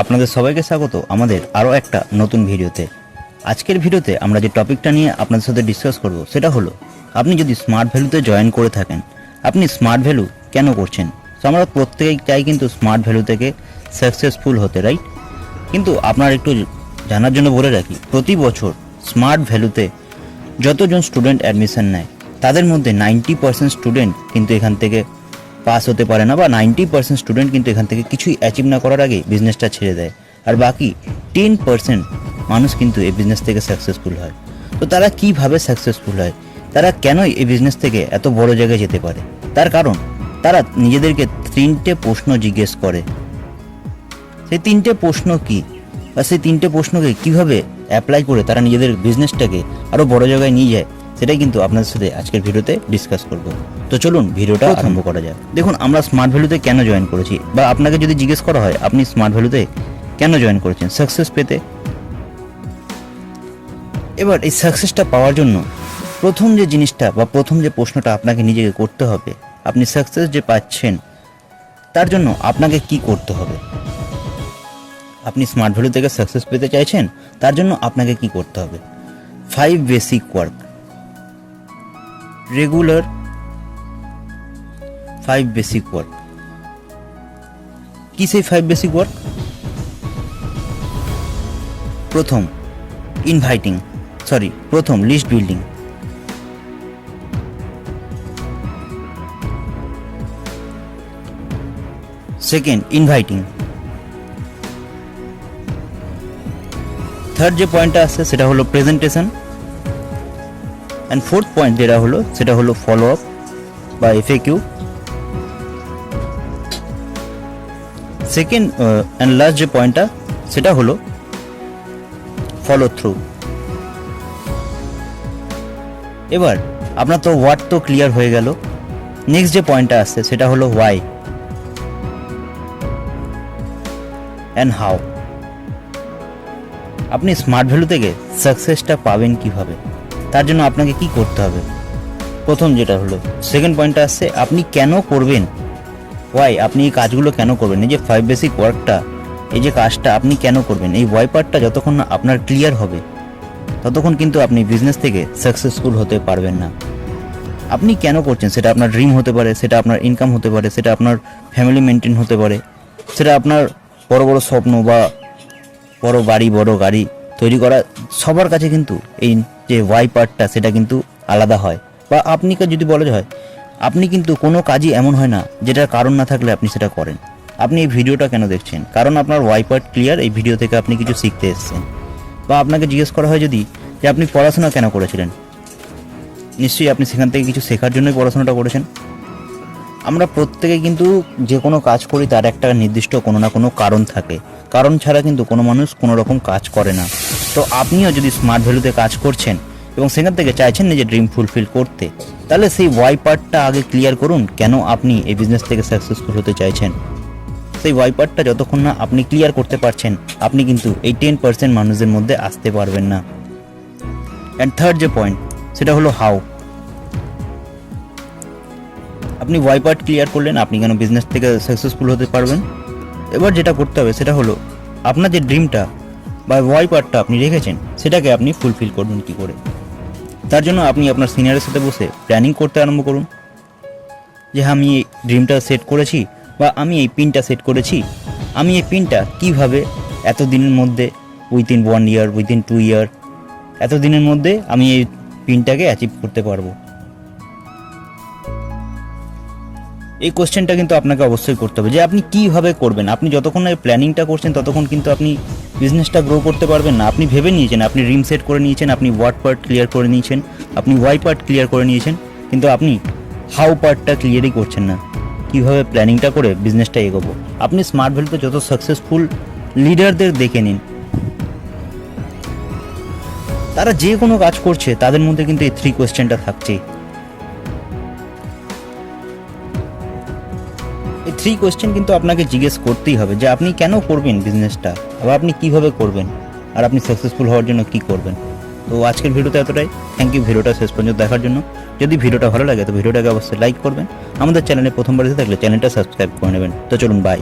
আপনাদের সবাইকে স্বাগত আমাদের আরও একটা নতুন ভিডিওতে। আজকের ভিডিওতে আমরা যে টপিকটা নিয়ে আপনাদের সাথে ডিসকাস করব, সেটা হলো, আপনি যদি স্মার্ট ভ্যালুতে জয়েন করে থাকেন, আপনি স্মার্ট ভ্যালু কেন করছেন? তো আমরা প্রত্যেকেই চাই কিন্তু স্মার্ট ভ্যালু থেকে সাকসেসফুল হতে রাইট কিন্তু আপনার একটু জানার জন্য বলে রাখি, প্রতি বছর স্মার্ট ভ্যালুতে যতজন স্টুডেন্ট অ্যাডমিশন নেয়, তাদের মধ্যে নাইনটি পার্সেন্ট স্টুডেন্ট কিন্তু এখান থেকে পাস হতে পারে না বা নাইনটি পার্সেন্ট স্টুডেন্ট কিন্তু এখান থেকে কিছুই অ্যাচিভ না করার আগে বিজনেসটা ছেড়ে দেয়। আর বাকি টেন পার্সেন্ট মানুষ কিন্তু এই বিজনেস থেকে সাকসেসফুল হয়। তো তারা কীভাবে সাকসেসফুল হয়? তারা কেনই এই বিজনেস থেকে এত বড় জায়গায় যেতে পারে? তার কারণ, তারা নিজেদেরকে তিনটে প্রশ্ন জিজ্ঞেস করে। সেই তিনটে প্রশ্ন কি? বা সেই তিনটে প্রশ্নকে কীভাবে অ্যাপ্লাই করে তারা নিজেদের বিজনেসটাকে আরও বড় জায়গায় নিয়ে যায়? সেটাই কিন্তু আপনাদের সাথে আজকের ভিডিওতে ডিসকাস করব। তো চলুন ভিডিওটা আরম্ভ করা যাক। দেখুন আমরা স্মার্ট ভ্যালুতে কেন জয়েন করেছি? বা আপনাকে যদি জিজ্ঞেস করা হয় আপনি স্মার্ট ভ্যালুতে কেন জয়েন করেছেন? সাকসেস পেতে? এবার এই সাকসেসটা পাওয়ার জন্য প্রথম যে জিনিসটা বা প্রথম যে প্রশ্নটা আপনাকে নিজেকে করতে হবে আপনি সাকসেস যে পাচ্ছেন তার জন্য আপনাকে কি করতে হবে? আপনি স্মার্ট ভ্যালু থেকে সাকসেস পেতে চাইছেন তার জন্য আপনাকে কি করতে হবে? Five basic work regular five basic work কি সেই ফাইভ বেসিক ওয়ার্ক প্রথম ইনভাইটিং সরি প্রথম list building second inviting third যে পয়েন্টটা আসছে সেটা হলো প্রেজেন্টেশন অ্যান্ড ফোর্থ পয়েন্ট যেটা হলো, সেটা হলো ফলো আপ বা FA Q second and last যে পয়েন্টটা সেটা হলো ফলো থ্রু এবার, আপনার তো ওয়ার্ড তো ক্লিয়ার হয়ে গেল। নেক্সট যে পয়েন্টটা আসছে, সেটা হলো ওয়াই অ্যান্ড হাউ আপনি স্মার্ট ভ্যালু থেকে সাকসেসটা পাবেন কীভাবে? তার জন্য আপনাকে কি করতে হবে? প্রথম যেটা হলো সেকেন্ড পয়েন্টটা আসছে, আপনি কেন করবেন? ওয়াই আপনি এই কাজগুলো কেন করবেন? এই যে ফাইভ বেসিক ওয়ার্কটা এই যে কাজটা, আপনি কেন করবেন? এই ওয়াই পার্টটা যতক্ষণ না আপনার ক্লিয়ার হবে, ততক্ষণ কিন্তু আপনি বিজনেস থেকে সাকসেসফুল হতে পারবেন না। আপনি কেন করছেন? সেটা আপনার ড্রিম হতে পারে, সেটা আপনার ইনকাম হতে পারে, সেটা আপনার ফ্যামিলি মেনটেন হতে পারে, সেটা আপনার বড় বড় স্বপ্ন বা বড় বাড়ি, বড় গাড়ি তৈরি করা, সবার কাছে কিন্তু এই যে ওয়াই পার্টটা সেটা কিন্তু আলাদা হয়। বা আপনি যদি বলা হয় আপনি কিন্তু কোনো কাজই এমন হয় না যেটার কারণ না থাকলে আপনি সেটা করেন। আপনি এই ভিডিওটা কেন দেখছেন? কারণ আপনার ওয়াই পার্ট ক্লিয়ার এই ভিডিও থেকে আপনি কিছু শিখতে এসেছেন। বা আপনাকে জিজ্ঞেস করা হয় যদি, যে আপনি পড়াশোনা কেন করেছিলেন? নিশ্চয়ই আপনি সেখান থেকে কিছু শেখার জন্যই পড়াশোনাটা করেছেন। আমরা প্রত্যেকে কিন্তু যে কোনো কাজ করি, তার একটা নির্দিষ্ট কোনো না কোনো কারণ থাকে। কারণ ছাড়া কিন্তু কোনো মানুষ কোনো রকম কাজ করে না। তো আপনিও যদি স্মার্ট ভ্যালুতে কাজ করছেন এবং সেখান থেকে চাইছেন নিজের ড্রিম ফুলফিল করতে, তাহলে সেই ওয়াই পার্টটা আগে ক্লিয়ার করুন, কেন আপনি এই বিজনেস থেকে সাকসেসফুল হতে চাইছেন। সেই ওয়াই পার্টটা যতক্ষণ না আপনি ক্লিয়ার করতে পারছেন, আপনি কিন্তু এই টেন পার্সেন্ট মানুষদের মধ্যে আসতে পারবেন না। অ্যান্ড থার্ড যে পয়েন্ট সেটা হলো হাউ আপনি ওয়াই পার্ট ক্লিয়ার করলেন আপনি কেন বিজনেস থেকে সাকসেসফুল হতে পারবেন। এবার যেটা করতে হবে সেটা হলো আপনার যে ড্রিমটা বা ওয়াই পার্টটা আপনি রেখেছেন সেটাকে আপনি ফুলফিল করবেন কি করে? তার জন্য আপনি আপনার সিনিয়রের সাথে বসে প্ল্যানিং করতে আরম্ভ করুন। যে হ্যাঁ, আমি এই ড্রিমটা সেট করেছি বা আমি এই পিনটা সেট করেছি। আমি এই পিনটা কীভাবে এত দিনের মধ্যে within one year within two year এত দিনের মধ্যে আমি এই পিনটাকে অ্যাচিভ করতে পারব? এই কোশ্চেনটা কিন্তু আপনাকে অবশ্যই করতে হবে যে আপনি কীভাবে করবেন? আপনি যতক্ষণ না এই প্ল্যানিংটা করছেন, ততক্ষণ কিন্তু আপনি বিজনেসটা গ্রো করতে পারবেন না। আপনি ভেবে নিয়েছেন, আপনি রিম সেট করে নিয়েছেন, আপনি ওয়ার্ড পার্ট ক্লিয়ার করে নিয়েছেন, আপনি ওয়াই পার্ট ক্লিয়ার করে নিয়েছেন, কিন্তু আপনি হাউ পার্টটা ক্লিয়ারই করছেন না। কীভাবে প্ল্যানিংটা করে বিজনেসটা এগোবো? আপনি স্মার্ট ভ্যালুতে যত সাকসেসফুল লিডারদের দেখে নিন। তারা যে কোনো কাজ করছে, তাদের মধ্যে কিন্তু এই থ্রি কোয়েশ্চেনটা থাকছেই। থ্রি কোয়েশ্চেন কিন্তু আপনাকে জিজ্ঞেস করতেই হবে যে আপনি কেন করবেন বিজনেসটা আবার আপনি কীভাবে করবেন? আর আপনি সাকসেসফুল হওয়ার জন্য কি করবেন? তো আজকের ভিডিওতে এতটাই। থ্যাংক ইউ ভিডিওটা শেষ পর্যন্ত দেখার জন্য। যদি ভিডিওটা ভালো লাগে, তো ভিডিওটাকে অবশ্যই লাইক করবেন। আমাদের চ্যানেলে প্রথমবার এসে থাকলে চ্যানেলটা সাবস্ক্রাইব করে নেবেন। তো চলুন বাই